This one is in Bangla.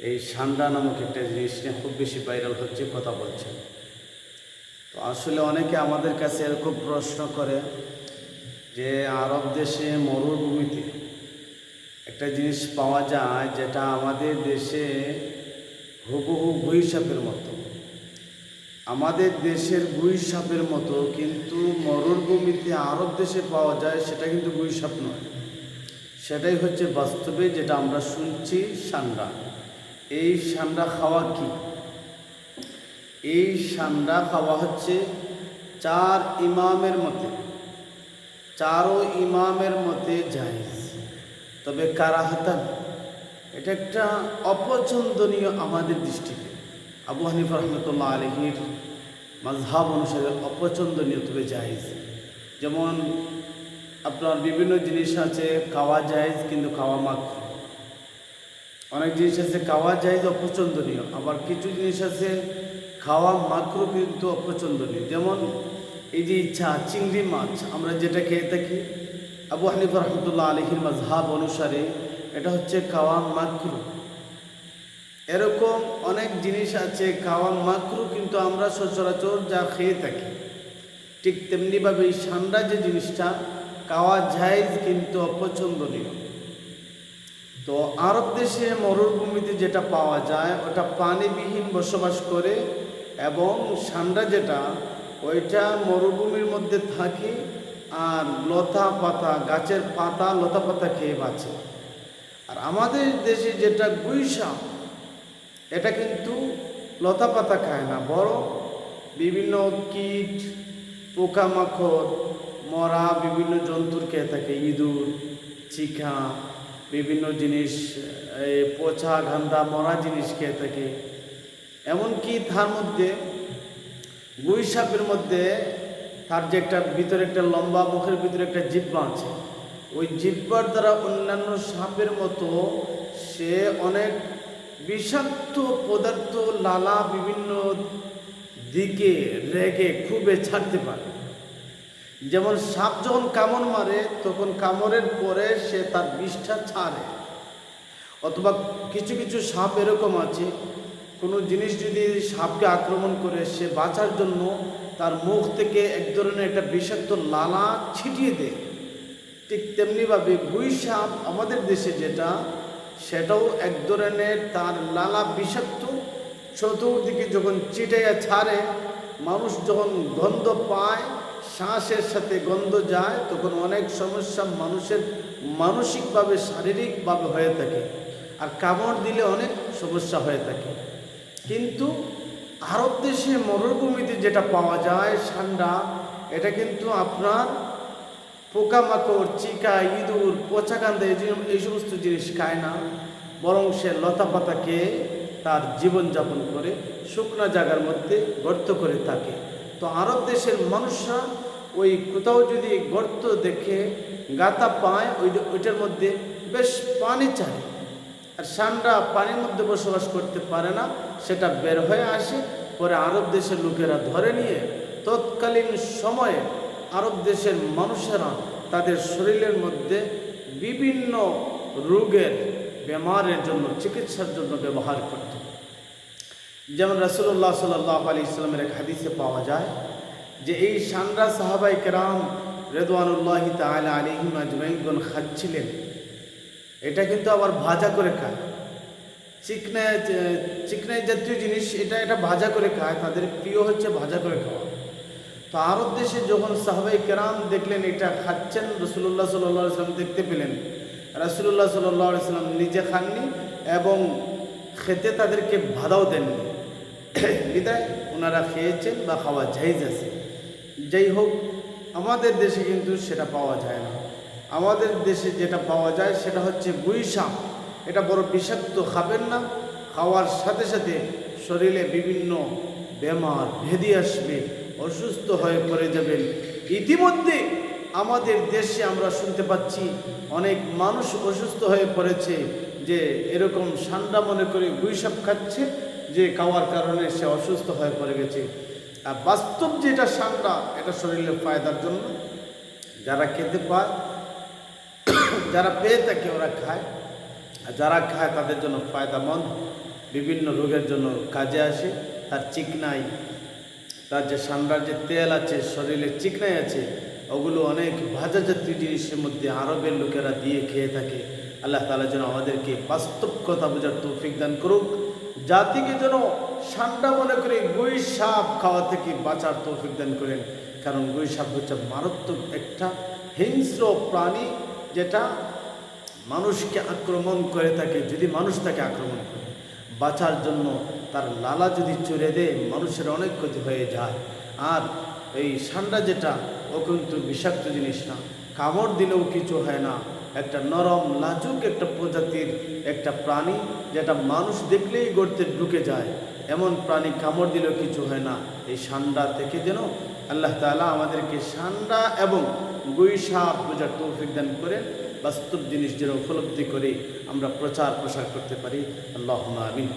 এই সান্ডা নামক একটা জিনিস নিয়ে খুব বেশি ভাইরাল হচ্ছে, কথা বলছে। তো আসলে অনেকে আমাদের কাছে এরকম প্রশ্ন করে যে আরব দেশে মরুভূমিতে একটা জিনিস পাওয়া যায় যেটা আমাদের দেশে হুবহু গুই সাপের মতো। আমাদের দেশের গুই সাপের মতো, কিন্তু মরুভূমিতে আরব দেশে পাওয়া যায় সেটা কিন্তু গুই সাপ নয়। সেটাই হচ্ছে বাস্তবে যেটা আমরা শুনছি সান্ডা। এই সান্ডা খাওয়া কি? এই সান্ডা খাওয়া হচ্ছে চার ইমামের মতে, চারো ইমামের মতে জায়েজ। তবে কারাহাতান এটা একটা অপছন্দনীয় আমাদের দৃষ্টিতে। আবু হানিফ রহমতুল্লাহ আলহির মাঝহাব অনুসারে অপছন্দনীয়, তবে জায়েজ। যেমন আপনার বিভিন্ন জিনিস আছে, খাওয়া জায়েজ কিন্তু খাওয়া মাত্র অনেক জিনিস আছে, খাওয়া যায় অপছন্দনীয়। আবার কিছু জিনিস আছে, খাওয়া মাত্র কিন্তু অপছন্দনীয়। যেমন এই যে ইচ্ছা, চিংড়ি মাছ, আমরা যেটা খেয়ে থাকি, আবু হানিফ রহমতুল্লাহ আলহির মাজহাব অনুসারে এটা হচ্ছে খাওয়া মাকরু এরকম অনেক জিনিস আছে, খাওয়া মাকরু কিন্তু আমরা সচরাচর যা খেয়ে থাকি। ঠিক তেমনিভাবে এই ঠান্ডা যে জিনিসটা, খাওয়া যায় কিন্তু অপছন্দনীয়। তো আরব দেশে মরুভূমিতে যেটা পাওয়া যায়, ওটা পানিবিহীন বসবাস করে এবং সান্ডা যেটা, ওইটা মরুভূমির মধ্যে থাকে আর লতা পাতা, গাছের পাতা, লতা পাতা খেয়ে বাঁচে। আর আমাদের দেশে যেটা গুইসাপ এটা কিন্তু লতা পাতা খায় না বড় বিভিন্ন কীট, পোকামাকড়, মরা, বিভিন্ন জন্তুর খেয়ে থাকে, ইঁদুর চিকা বিভিন্ন জিনিস পচা ঘান্দা মরা জিনিস খেয়ে থাকে। এমনকি তার মধ্যে, গুই সাপের মধ্যে তার যে একটা ভিতরে একটা লম্বা মুখের ভিতরে একটা জিব্বা আছে, ওই জিব্বার দ্বারা অন্যান্য সাপের মতো সে অনেক বিষাক্ত পদার্থ লালা বিভিন্ন দিকে রেগে খুবে ছাড়তে পারে। যেমন সাপ যখন কামড় মারে, তখন কামড়ের পরে সে তার বিষটা ছাড়ে। অথবা কিছু কিছু সাপ এরকম আছে, কোনো জিনিস যদি সাপকে আক্রমণ করে, সে বাঁচার জন্য তার মুখ থেকে এক ধরনের একটা বিষাক্ত লালা ছিটিয়ে দেয়। ঠিক তেমনিভাবে গুই সাপ আমাদের দেশে যেটা, সেটাও এক ধরনের তার লালা বিষাক্ত। চতুর্দিকে যখন চিটাইয়া ছাড়ে, মানুষ যখন গন্ধ পায় শ্বাসের সাথে গন্ধ যায়, তখন অনেক সমস্যা মানুষের মানসিকভাবে, শারীরিকভাবে হয়ে থাকে আর কামড় দিলে অনেক সমস্যা হয়ে থাকে। কিন্তু আরব দেশে মরুভূমিতে যেটা পাওয়া যায় ঠান্ডা এটা কিন্তু আপনার পোকামাকড়, চিকা, ইঁদুর, পচাকান্দা, এই এই সমস্ত জিনিস খায় না। বরং সে লতা খেয়ে তার জীবনযাপন করে, শুকনা জায়গার মধ্যে গর্ত করে থাকে। তো আরব দেশের মানুষরা ওই কোথাও যদি গর্ত দেখে গাতা পায়, ওই ওইটার মধ্যে বেশ পানি চায়। আর সান্ডা পানির মধ্যে বসবাস করতে পারে না, সেটা বের হয়ে আসে, পরে আরব দেশের লোকেরা ধরে নিয়ে তৎকালীন সময়ে আরব দেশের মানুষেরা তাদের শরীরের মধ্যে বিভিন্ন রোগের, বেমারের জন্য, চিকিৎসার জন্য ব্যবহার করত। যেমন রাসুল্লাহ সাল্লাহ আলি ইসলামের এক হাদিসে পাওয়া যায় যে এই সান্ডা সাহাবাই কেরাম রেদওয়ানুল্লাহ তালা আলিহিম আজমাইগণ খাচ্ছিলেন। এটা কিন্তু আবার ভাজা করে খায়। চিকনায় চিকনাই জাতীয় জিনিস এটা এটা ভাজা করে খায়, তাদের প্রিয় হচ্ছে ভাজা করে খাওয়া। তো আরব দেশে যখন সাহাবাই কেরাম দেখলেন এটা খাচ্ছেন রসুল্লাহ সাল্লাহ সাল্লাম দেখতে পেলেন। রসুল্লাহ সাল্লাহ সাল্লাম নিজে খাননি এবং খেতে তাদেরকে বাধাও দেননি। বিদায়, ওনারা খেয়েছেন বা খাওয়া জাইজ আছে। যাই হোক, আমাদের দেশে কিন্তু সেটা পাওয়া যায় না। আমাদের দেশে যেটা পাওয়া যায় সেটা হচ্ছে গুই সাপ। এটা বড় বিষাক্ত খাবেন না, খাওয়ার সাথে সাথে শরীরে বিভিন্ন বেমার, ভেদি আসবে, অসুস্থ হয়ে পড়ে যাবেন। ইতিমধ্যে আমাদের দেশে আমরা শুনতে পাচ্ছি, অনেক মানুষ অসুস্থ হয়ে পড়েছে যে এরকম ঠান্ডা মনে করে গুইসাপ খাচ্ছে, যে খাওয়ার কারণে সে অসুস্থ হয়ে পড়ে গেছে। আর বাস্তব যেটা ঠান্ডা এটা শরীরের ফায়দার জন্য। যারা খেতে পায়, যারা পেয়ে থাকে, ওরা খায়। আর যারা খায়, তাদের জন্য ফায়দামন্দ। বিভিন্ন রোগের জন্য কাজে আসে। তার চিকনাই, তার যে সান্ডার যে তেল আছে শরীরে চিকনাই আছে, ওগুলো অনেক ভাজা জাতীয় জিনিসের মধ্যে আরবের লোকেরা দিয়ে খেয়ে থাকে। আল্লাহ তালা যেন আমাদেরকে বাস্তব কথা বোঝার তৌফিক দান করুক। জাতিকে যেন ঠান্ডা মনে করে গুই সাপ খাওয়া থেকে বাঁচার তৌফিক দান করেন। কারণ গুই সাপ হচ্ছে মারাত্মক একটা হিংস্র প্রাণী যেটা মানুষকে আক্রমণ করে থাকে, যদি মানুষ তাকে আক্রমণ করে। বাঁচার জন্য তার লালা যদি চড়ে দেয়, মানুষের অনেক ক্ষতি হয়ে যায়। আর এই ঠান্ডা যেটা ও কিন্তু বিষাক্ত জিনিস না, কামড় দিলেও কিছু হয় না। একটা নরম, লাজুক একটা প্রজাতির একটা প্রাণী যেটা মানুষ দেখলেই গড়তে ঢুকে যায়। এমন প্রাণী কামড় দিলেও কিছু হয় না। এই সান্ডা থেকে যেন আল্লাহ তালা আমাদেরকে সান্ডা এবং গুই সাপ বোঝার তৌফিক দান করে বাস্তব জিনিস যেন উপলব্ধি করে আমরা প্রচার প্রসার করতে পারি। আল্লাহ আমিন।